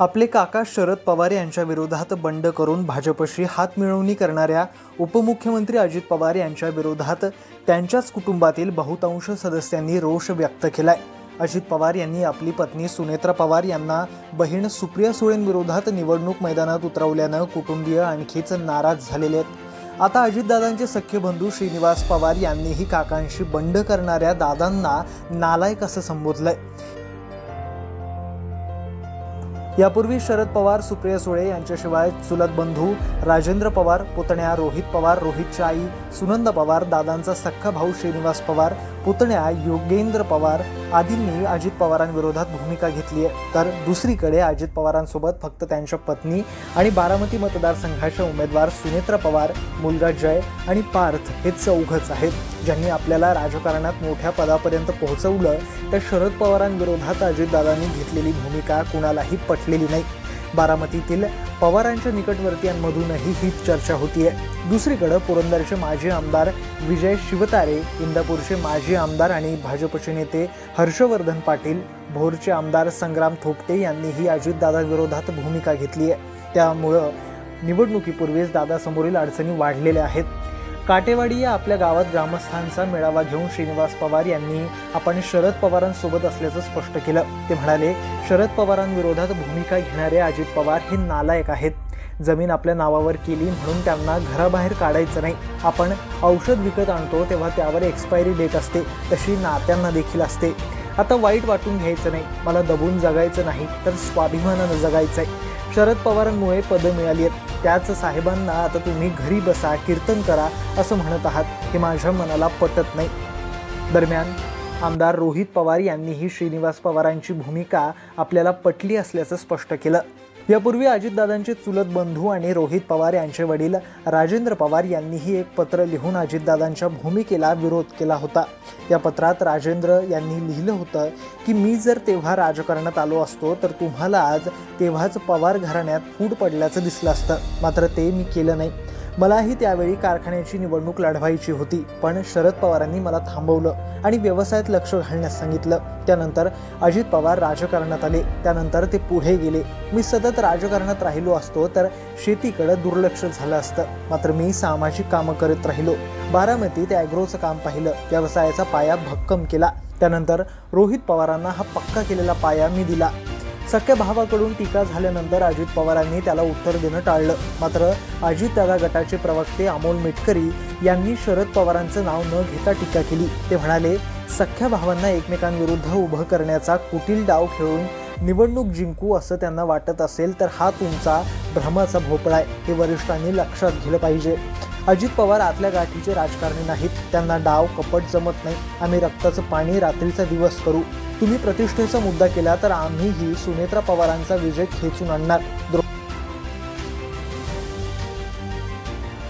आपले काका शरद पवार यांच्या विरोधात बंड करून भाजपशी हात मिळवणी करणाऱ्या उपमुख्यमंत्री अजित पवार यांच्या विरोधात त्यांच्याच कुटुंबातील बहुतांश सदस्यांनी रोष व्यक्त केलाय. अजित पवार यांनी आपली पत्नी सुनेत्रा पवार यांना बहीण सुप्रिया सुळेंविरोधात निवडणूक मैदानात उतरवल्यानं कुटुंबीय आणखीच नाराज झालेले आहेत. आता अजितदादांचे सख्य बंधू श्रीनिवास पवार यांनीही काकांशी बंड करणाऱ्या दादांना नालायक असं संबोधलंय. यापूर्वी शरद पवार सुप्रिया सुळे यांच्याशिवाय चुलत बंधू राजेंद्र पवार पुतण्या रोहित पवार रोहितच्या आई सुनंदा पवार दादांचा सख्खा भाऊ श्रीनिवास पवार पुतण्या योगेंद्र पवार आदींनी अजित पवारांविरोधात भूमिका घेतली आहे. तर दुसरीकडे अजित पवारांसोबत फक्त त्यांच्या पत्नी आणि बारामती मतदारसंघाच्या उमेदवार सुनेत्रा पवार मुलगा जय आणि पार्थ हे चौघच आहेत. ज्यांनी आपल्याला राजकारणात मोठ्या पदापर्यंत पोहोचवलं तर शरद पवारांविरोधात अजितदादांनी घेतलेली भूमिका कुणालाही पटलेली नाही. बारामतीतील पवारांच्या निकटवर्तीयांमधूनही हीच चर्चा होतीये. दुसरीकडे पुरंदरचे माजी आमदार विजय शिवतारे इंदापूरचे माजी आमदार आणि भाजपचे नेते हर्षवर्धन पाटील भोरचे आमदार संग्राम थोपटे यांनीही अजितदादांविरोधात भूमिका घेतली आहे त्यामुळं निवडणुकीपूर्वीच दादासमोरील अडचणी वाढलेल्या आहेत. काटेवाडी या आपल्या गावात ग्रामस्थांचा मेळावा घेऊन श्रीनिवास पवार यांनी आपण शरद पवारांसोबत असल्याचं स्पष्ट केलं. ते म्हणाले शरद पवारांविरोधात भूमिका घेणारे अजित पवार हे नालायक आहेत. जमीन आपल्या नावावर केली म्हणून त्यांना घराबाहेर काढायचं नाही. आपण औषध विकत आणतो तेव्हा त्यावर एक्सपायरी डेट असते. तशी नात्यांना देखील असते. आता वाईट वाटून घ्यायचं नाही. मला दबून जगायचं नाही तर स्वाभिमानानं जगायचं आहे शरद पवारांमुळे पदं मिळाली आहेत. त्याच साहेबांना आता तुम्ही घरी बसा कीर्तन करा असं म्हणत आहात हे माझ्या मनाला पटत नाही. दरम्यान आमदार रोहित पवार यांनीही श्रीनिवास पवारांची भूमिका आपल्याला पटली असल्याचं स्पष्ट केलं. यापूर्वी अजितदादांचे चुलत बंधू आणि रोहित पवार यांचे वडील राजेंद्र पवार यांनीही एक पत्र लिहून अजितदादांच्या भूमिकेला विरोध केला होता. या पत्रात राजेंद्र यांनी लिहिलं होतं की मी जर तेव्हा राजकारणात आलो असतो तर तुम्हाला आज तेव्हाच पवार घराण्यात फूट पडल्याचं दिसलं असतं. मात्र ते मी केलं नाही. मलाही त्यावेळी कारखान्याची निवडणूक लढवायची होती पण शरद पवारांनी मला थांबवलं आणि व्यवसायात लक्ष घालण्यास सांगितलं. त्यानंतर अजित पवार राजकारणात आले. त्यानंतर ते पुढे गेले. मी सतत राजकारणात राहिलो असतो तर शेतीकडे दुर्लक्ष झालं असतं. मात्र मी सामाजिक कामं करत राहिलो. बारामतीत ॲग्रोचं काम पाहिलं. व्यवसायाचा पाया भक्कम केला. त्यानंतर रोहित पवारांना हा पक्का केलेला पाया मी दिला. सख्या भावाकडून टीका झाल्यानंतर अजित पवारांनी त्याला उत्तर देणं टाळलं. मात्र अजितदादा गटाचे प्रवक्ते अमोल मिटकरी यांनी शरद पवारांचं नाव न घेता टीका केली. ते म्हणाले सख्या भावांना एकमेकांविरुद्ध उभं करण्याचा कुटील डाव खेळून निवडणूक जिंकू असं त्यांना वाटत असेल तर हा तुमचा भ्रमाचा भोपळा आहे. हे वरिष्ठांनी लक्षात घेतलं पाहिजे. अजित पवार आतल्या गाठीचे राजकारणी नाहीत. त्यांना डाव कपट जमत नाही. आम्ही रक्ताचं पाणी रात्रीचा दिवस करू. तुम्ही प्रतिष्ठेचा मुद्दा केला तर आम्हीही सुनेत्रा पवारांचा विजय खेचून आणणार. द्रो-